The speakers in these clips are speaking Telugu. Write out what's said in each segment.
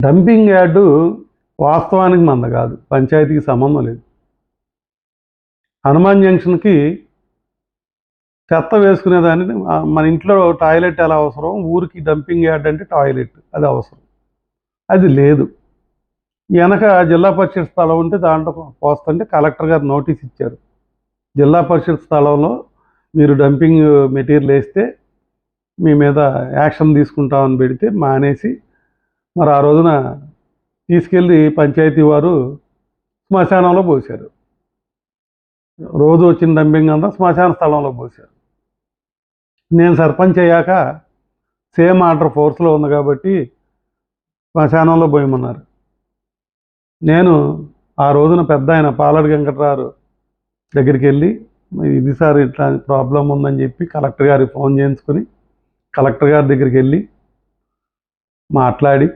డంపింగ్ యార్డు వాస్తవానికి మంద కాదు. పంచాయతీకి సంబంధం లేదు. హనుమాన్ జంక్షన్కి చెత్త వేసుకునేదాన్ని మన ఇంట్లో టాయిలెట్ ఎలా అవసరం? ఊరికి డంపింగ్ యార్డ్ అంటే టాయిలెట్ అది అవసరం. అది లేదు. వెనక జిల్లా పరిషత్ స్థలం ఉంటే దాంట్లో పోస్తుంటే కలెక్టర్ గారు నోటీస్ ఇచ్చారు. జిల్లా పరిషత్ స్థలంలో మీరు డంపింగ్ మెటీరియల్ వేస్తే మీ మీద యాక్షన్ తీసుకుంటామని పెడితే మానేసి మరి ఆ రోజున తీసుకెళ్ళి పంచాయతీ వారు శ్మశానంలో పోశారు. రోజు వచ్చిన డంపింగ్ అంతా శ్మశాన స్థలంలో పోశారు. నేను సర్పంచ్ అయ్యాక సేమ్ ఆర్డర్ ఫోర్స్లో ఉంది కాబట్టి శ్మశానంలో పోయమన్నారు. నేను ఆ రోజున పెద్ద ఆయన పాలడి వెంకటరారు దగ్గరికి వెళ్ళి ఇది సార్ ఇట్లా ప్రాబ్లం ఉందని చెప్పి కలెక్టర్ గారికి ఫోన్ చేయించుకుని కలెక్టర్ గారి దగ్గరికి వెళ్ళి మాట్లాడి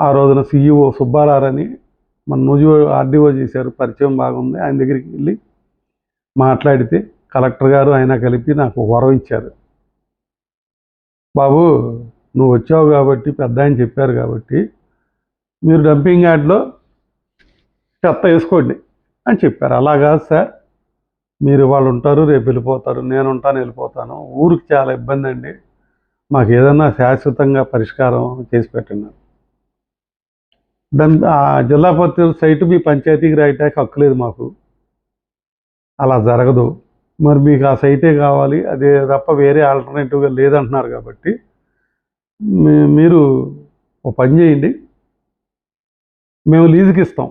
ఆ రోజున సీఈఓ సుబ్బారారని మన నుజు ఆర్డీఓ చేశారు. పరిచయం బాగుంది. ఆయన దగ్గరికి వెళ్ళి మాట్లాడితే కలెక్టర్ గారు ఆయన కలిపి నాకు వరం ఇచ్చారు. బాబు నువ్వు వచ్చావు కాబట్టి పెద్ద ఆయన చెప్పారు కాబట్టి మీరు డంపింగ్ యార్డ్లో చెత్త వేసుకోండి అని చెప్పారు. అలా కాదు సార్. మీరు వాళ్ళు ఉంటారు రేపు వెళ్ళిపోతారు నేను ఉంటాను వెళ్ళిపోతాను. ఊరికి చాలా ఇబ్బంది అండి. మాకు ఏదన్నా శాశ్వతంగా పరిష్కారం చేసి పెట్టండి దాని ఆ జిల్లా పరిషత్ సైటు మీ పంచాయతీకి రాయటానికి హక్కు లేదు మాకు. అలా జరగదు. మరి మీకు ఆ సైటే కావాలి. అదే తప్ప వేరే ఆల్టర్నేటివ్గా లేదంటున్నారు కాబట్టి మీరు ఒక పని చేయండి. మేము లీజుకి ఇస్తాం.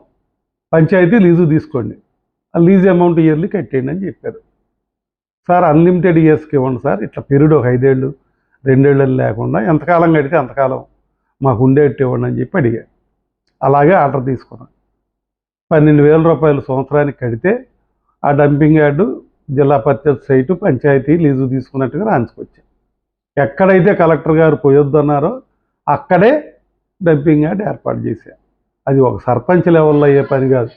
పంచాయతీ లీజు తీసుకోండి. ఆ లీజ్ అమౌంట్ ఇయర్లీ కట్టేయండి అని చెప్పారు. సార్ అన్లిమిటెడ్ ఇయర్స్కి ఇవ్వండి సార్. ఇట్లా పీరియడ్ ఒక ఐదేళ్ళు రెండేళ్ళు లేకుండా ఎంతకాలం కడితే అంతకాలం మాకు ఉండేట్టు ఇవ్వండి అని చెప్పి అడిగా అలాగే ఆర్డర్ తీసుకున్నాను పన్నెండు వేల రూపాయలు సంవత్సరానికి కడితే ఆ dumping yard zilla parishad site panchayati lease తీసుకున్నట్టుగా రాంచుకొచ్చాం ఎక్కడైతే కలెక్టర్ గారు పోయొద్దన్నారో అక్కడే డంపింగ్ యార్డ్ ఏర్పాటు చేశాం. అది ఒక సర్పంచ్ లెవెల్లో అయ్యే పని కాదు.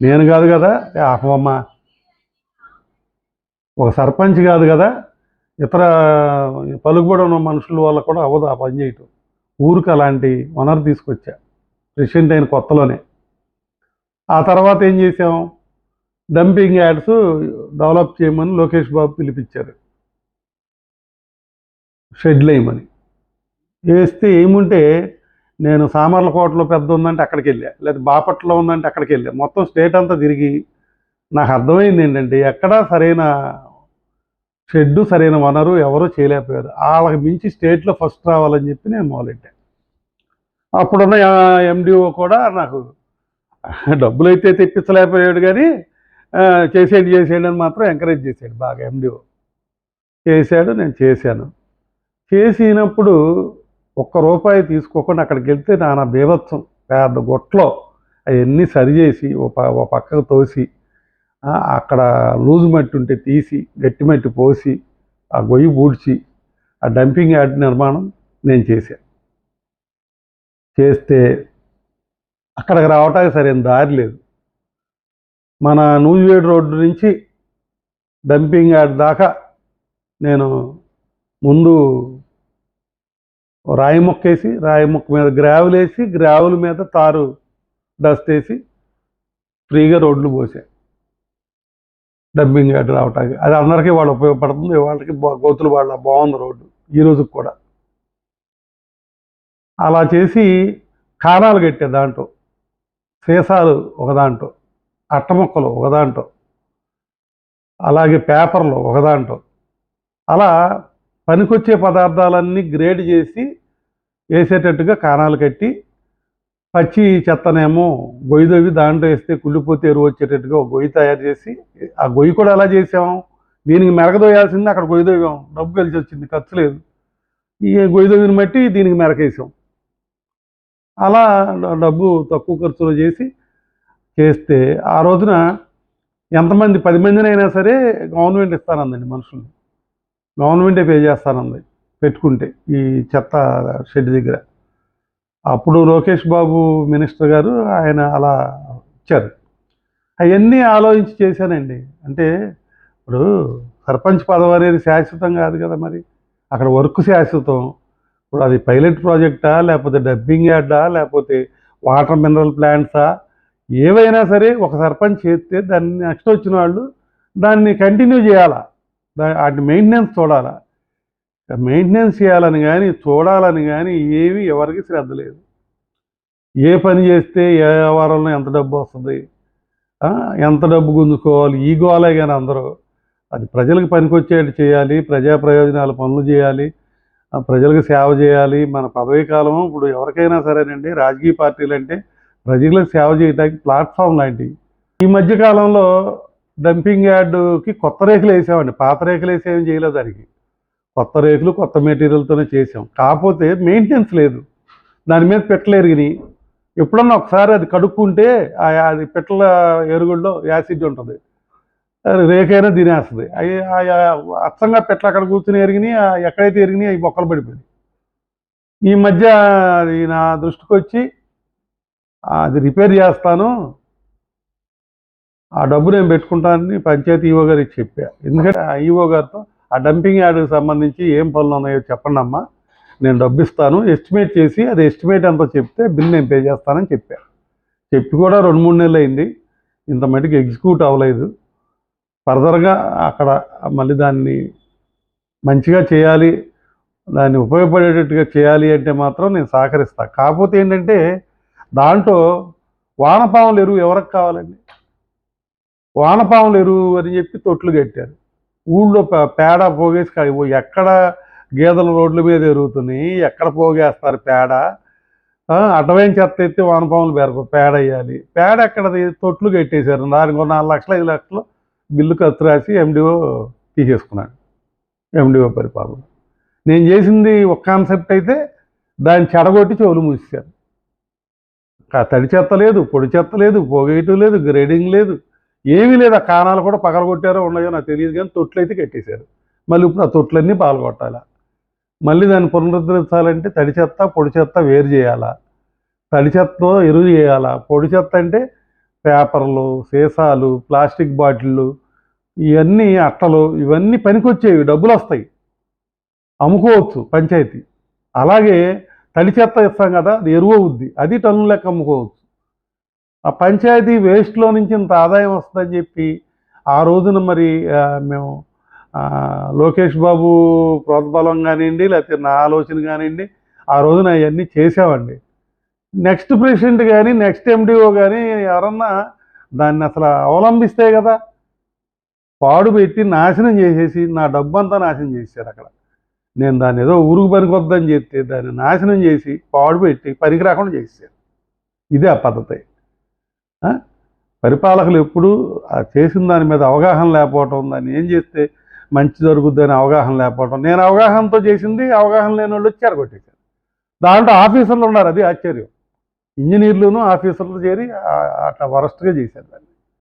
నేను కాదు కదా అమ్మమ్మ ఒక సర్పంచ్ కాదు కదా ఇతర పలుకుబడి ఉన్న మనుషుల వల్ల కూడా అవ్వదు ఆ పని చేయటం. ఊరికి అలాంటి వనరు తీసుకొచ్చా. ప్రెసిడెంట్ అయిన కొత్తలోనే. ఆ తర్వాత ఏం చేసాం? డంపింగ్ యాడ్స్ డెవలప్ చేయమని లోకేష్ బాబు పిలిపించారు. షెడ్లు వేయమని వేస్తే ఏముంటే నేను సామర్లకోటలో పెద్ద ఉందంటే అక్కడికి వెళ్ళా. లేదా బాపట్ల ఉందంటే అక్కడికి వెళ్ళా. మొత్తం స్టేట్ అంతా తిరిగి నాకు అర్థమైంది ఏంటంటే ఎక్కడా సరైన షెడ్డు సరైన వనరు ఎవరూ చేయలేకపోయారు. వాళ్ళకి మించి స్టేట్లో ఫస్ట్ రావాలని చెప్పి నేను మొదలెట్టాను అప్పుడున్న ఎండిఓ కూడా నాకు డబ్బులు అయితే తెప్పించలేకపోయాడు కానీ చేసేయండి చేసేయండి అని మాత్రం ఎంకరేజ్ చేశాడు బాగా ఎండిఓ. చేశాడు నేను చేశాను. చేసినప్పుడు ఒక్క రూపాయి తీసుకోకుండా అక్కడికి వెళ్తే నానా బీభత్సం పెద్ద గొట్లో అవన్నీ సరిచేసి ఓ పక్కకు తోసి అక్కడ లూజ్ మట్టి ఉంటే తీసి గట్టి మట్టి పోసి ఆ గొయ్యి పూడ్చి ఆ డంపింగ్ యార్డ్ నిర్మాణం నేను చేశాను. చేస్తే అక్కడికి రావటానికి సరైన దారి లేదు. మన నూజివేడు రోడ్డు నుంచి డంపింగ్ యార్డ్ దాకా నేను ముందు రాయి మొక్క వేసి రాయి మొక్క మీద గ్రావెల్ వేసి గ్రావెల్ మీద తారు డస్ట్ వేసి ఫ్రీగా రోడ్లు పోసా. డంపింగ్ యార్డ్ రావటానికి. అది అందరికీ వాళ్ళు ఉపయోగపడుతుంది వాళ్ళకి గోతులు వాళ్ళ బాగుంది రోడ్డు ఈ రోజుకి కూడా. అలా చేసి కారాలు కట్టే దాంట్లో. సీసాలు ఒక దాంట్లో. అట్టముక్కలు ఒక దాంట్లో. అలాగే పేపర్లు ఒక దాంట్లో. అలా పనికొచ్చే పదార్థాలన్నీ గ్రేడ్ చేసి వేసేటట్టుగా కాణాలు కట్టి పచ్చి చెత్తనేమో గొయ్యి దాంట్లో వేస్తే కుళ్ళిపోతే ఎరువు వచ్చేటట్టుగా ఒక గొయ్యి తయారు చేసి ఆ గొయ్యి కూడా ఎలా చేసాము దీనికి మెరగదోయాల్సింది అక్కడ గొయ్యి డబ్బు కలిసి వచ్చింది ఖర్చు లేదు. ఈ గొయ్యి బట్టి దీనికి మెరకేసాం. అలా డబ్బు తక్కువ ఖర్చులో చేసి చేస్తే ఆ రోజున ఎంతమంది పది మందినైనా సరే గవర్నమెంట్ ఇస్తానందండి మనుషుల్ని. గవర్నమెంటే పే చేస్తానంది పెట్టుకుంటే ఈ చెత్త షెడ్ దగ్గర. అప్పుడు లోకేష్ బాబు మినిస్టర్ గారు ఆయన అలా ఇచ్చారు. అవన్నీ ఆలోచించి చేశానండి. అంటే ఇప్పుడు సర్పంచ్ పదవి అనేది శాశ్వతం కాదు కదా మరి. అక్కడ వర్క్ శాశ్వతం. ఇప్పుడు అది పైలట్ ప్రాజెక్టా లేకపోతే డబ్బింగ్ యార్డా లేకపోతే వాటర్ మినరల్ ప్లాంట్సా ఏవైనా సరే ఒక సర్పంచ్ చేస్తే దాన్ని నెక్స్ట్ వచ్చిన వాళ్ళు దాన్ని కంటిన్యూ చేయాలా? దా వాటి మెయింటెనెన్స్ చూడాలా? మెయింటెనెన్స్ చేయాలని కానీ చూడాలని కానీ ఏమీ ఎవరికి శ్రద్ధ లేదు. ఏ పని చేస్తే ఏ వారంలో ఎంత డబ్బు వస్తుంది? ఎంత డబ్బు గుంజుకోవాలి? ఈ గోలే కానీ అందరూ. అది ప్రజలకు పనికొచ్చేట్టు చేయాలి ప్రజా ప్రయోజనాల పనులు చేయాలి. ప్రజలకు సేవ చేయాలి. మన పదవీ కాలం ఇప్పుడు ఎవరికైనా సరేనండి రాజకీయ పార్టీలు అంటే ప్రజలకు సేవ చేయడానికి ప్లాట్ఫామ్ లాంటివి ఈ మధ్య కాలంలో డంపింగ్ యార్డుకి కొత్త రేకులు వేసామండి. పాత రేకులు వేసేమని చేయలేదు దానికి. కొత్త రేకులు కొత్త మెటీరియల్తోనే చేసాం. కాకపోతే మెయింటెనెన్స్ లేదు. దాని మీద పెట్టలు ఎరిగినాయి. ఎప్పుడన్నా ఒకసారి అది కడుక్కుంటే అది పెట్టల ఎరుగుల్లో యాసిడ్ ఉంటుంది. రేకైనా తినేస్తుంది. అవి ఆ- అచ్చంగా పెట్ల అక్కడ కూర్చుని ఎరిగినాయి ఎక్కడైతే ఎరిగినాయి అవి బొక్కలు పడిపోయింది ఈ మధ్య అది నా దృష్టికి వచ్చి అది రిపేర్ చేస్తాను. ఆ డబ్బు నేను పెట్టుకుంటానని పంచాయతీ ఈవో గారికి చెప్పా. ఎందుకంటే ఆ ఈవో గారితో ఆ డంపింగ్ యార్డ్కి సంబంధించి ఏం పనులు ఉన్నాయో చెప్పండి అమ్మా. నేను డబ్బు ఇస్తాను. ఎస్టిమేట్ చేసి అది ఎస్టిమేట్ అంతా చెప్తే బిల్ నేను పే చేస్తానని చెప్పా. చెప్పి కూడా రెండు మూడు నెలలు అయింది. ఇంత మటుకు ఎగ్జిక్యూట్ అవ్వలేదు. ఫర్దర్గా అక్కడ మళ్ళీ దాన్ని మంచిగా చేయాలి దాన్ని ఉపయోగపడేటట్టుగా చేయాలి అంటే మాత్రం నేను సహకరిస్తాను కాకపోతే ఏంటంటే దాంట్లో వానపాముల ఎరువు ఎవరికి కావాలండి? వానపాముల ఎరువు అని చెప్పి తొట్లు కట్టారు. ఊళ్ళో పేడ పోగేసి పోయి ఎక్కడ గేదెల రోడ్ల మీద ఎరుగుతున్నాయి ఎక్కడ పోగేస్తారు పేడ? ఆ, అడ్డమైన చెత్త ఎత్తి వానపాములు పేరకు పేడ వేయాలి. పేడ ఎక్కడది తొట్లు కట్టేశారు? దానికి ఒక నాలుగు లక్షలు ఐదు లక్షలు బిల్లు ఖర్చు రాసి ఎండిఓ తీసేసుకున్నాడు. ఎండిఓ పరిపాలన. నేను చేసింది ఒక కాన్సెప్ట్ అయితే దాన్ని చెడగొట్టి చెవులు మూసేశాను తడి చెత్త లేదు పొడి చెత్త లేదు పోగేయటం లేదు గ్రేడింగ్ లేదు ఏమీ లేదు. ఆ కాణాలు కూడా పగలగొట్టారో ఉన్నాయో నాకు తెలియదు కానీ తొట్లు అయితే కట్టేశారు. మళ్ళీ ఇప్పుడు ఆ తొట్లన్నీ పాల్గొట్టాలా? మళ్ళీ దాన్ని పునరుద్ధరించాలంటే తడి చెత్త పొడి చెత్త వేరు చేయాలా? తడి చెత్తతో ఎరువు చేయాలా? పొడి చెత్త అంటే పేపర్లు సీసాలు ప్లాస్టిక్ బాటిళ్ళు ఇవన్నీ అట్టలు ఇవన్నీ పనికొచ్చేవి డబ్బులు వస్తాయి అమ్ముకోవచ్చు పంచాయతీ. అలాగే తడి చెత్త ఇస్తాం కదా అది ఎరువు అవుద్ది. అది టన్ను లెక్క అమ్ముకోవచ్చు. ఆ పంచాయతీ వేస్ట్లో నుంచి ఇంత ఆదాయం వస్తుందని చెప్పి ఆ రోజున మరి మేము లోకేష్ బాబు ప్రోద్బలం కానివ్వండి లేకపోతే నా ఆలోచన కానివ్వండి ఆ రోజున అవన్నీ చేసామండి. నెక్స్ట్ ప్రెసిడెంట్ కానీ నెక్స్ట్ ఎండిఓ కానీ ఎవరన్నా దాన్ని అసలు అవలంబిస్తే కదా. పాడు పెట్టి నాశనం చేసేసి నా డబ్బంతా నాశనం చేశారు అక్కడ. నేను దాన్ని ఏదో ఊరుకు పనికొద్దని చెప్తే దాన్ని నాశనం చేసి పాడు పెట్టి పనికి రాకుండా చేశారు ఇదే ఆ పద్ధతి. పరిపాలకులు ఎప్పుడు చేసిన దాని మీద అవగాహన లేకపోవటం దాన్ని ఏం చేస్తే మంచి జరుగుద్దని అవగాహన లేకపోవటం. నేను అవగాహనతో చేసింది అవగాహన లేని వాళ్ళు వచ్చారు కొట్టేశారు. దాంట్లో ఆఫీసర్లు ఉన్నారు అది ఆశ్చర్యం. ఇంజనీర్లును ఆఫీసర్లు చేరి అట్లా వరస్ట్గా చేశారు దాన్ని.